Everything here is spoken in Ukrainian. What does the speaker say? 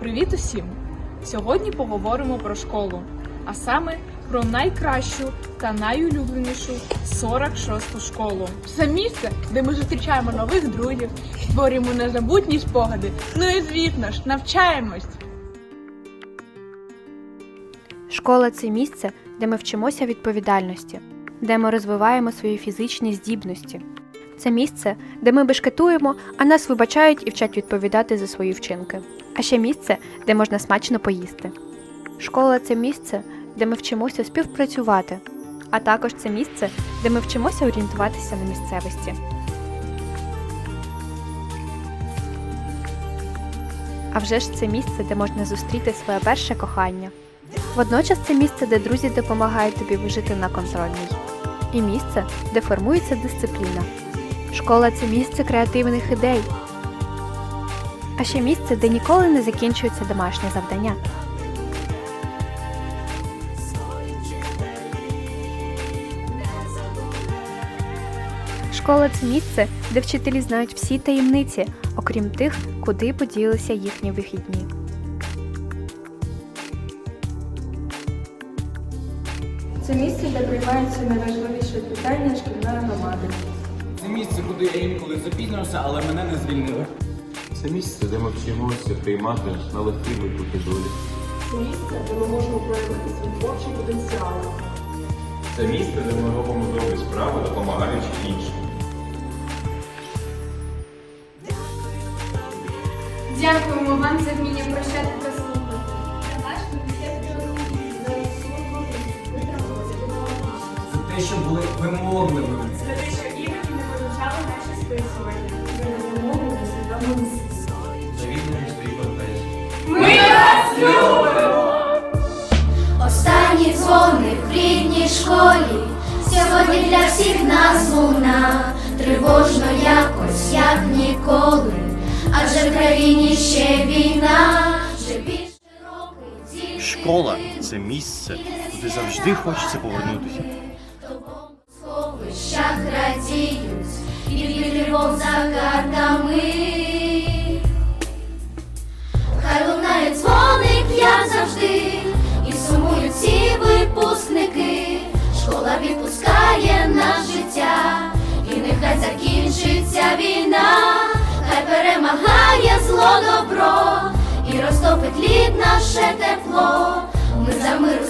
Привіт усім! Сьогодні поговоримо про школу, а саме про найкращу та найулюбленішу 46-ту школу. Це місце, де ми зустрічаємо нових друзів, створюємо незабутні спогади. Ну і звісно ж, навчаємось. Школа це місце, де ми вчимося відповідальності, де ми розвиваємо свої фізичні здібності. Це місце, де ми бешкетуємо, а нас вибачають і вчать відповідати за свої вчинки. А ще місце, де можна смачно поїсти. Школа це місце, де ми вчимося співпрацювати, а також це місце, де ми вчимося орієнтуватися на місцевості. А вже ж це місце, де можна зустріти своє перше кохання. Водночас це місце, де друзі допомагають тобі вижити на контрольній. І місце, де формується дисципліна. Школа це місце креативних ідей. А ще місце, де ніколи не закінчується домашнє завдання. Школа це місце, де вчителі знають всі таємниці, окрім тих, куди поділися їхні вихідні. Це місце, де приймаються найважливіші питання шкільної громади. Це місце, куди я інколи запізнився, але мене не звільнили. Це місце, де ми вчимося приймати на легкі виклики долі. Це місце, де ми можемо проявити свій творчий потенціал. Це місце, де ми робимо добрі справи, допомагаючи іншим. Дякуємо вам за вміння прощати та слухати. За те, що були вимогливими. За те, що іноді не вивчали наші списування. За в рідній школі, сьогодні для всіх нас луна, тривожно якось, як ніколи, адже в країні ще війна, вже більше років Школа це місце, куди завжди хочеться повернутися. в сховищах радіють, і тривог за картами. Перемагає зло добро, і розтопить лід наше тепло. Ми за мир.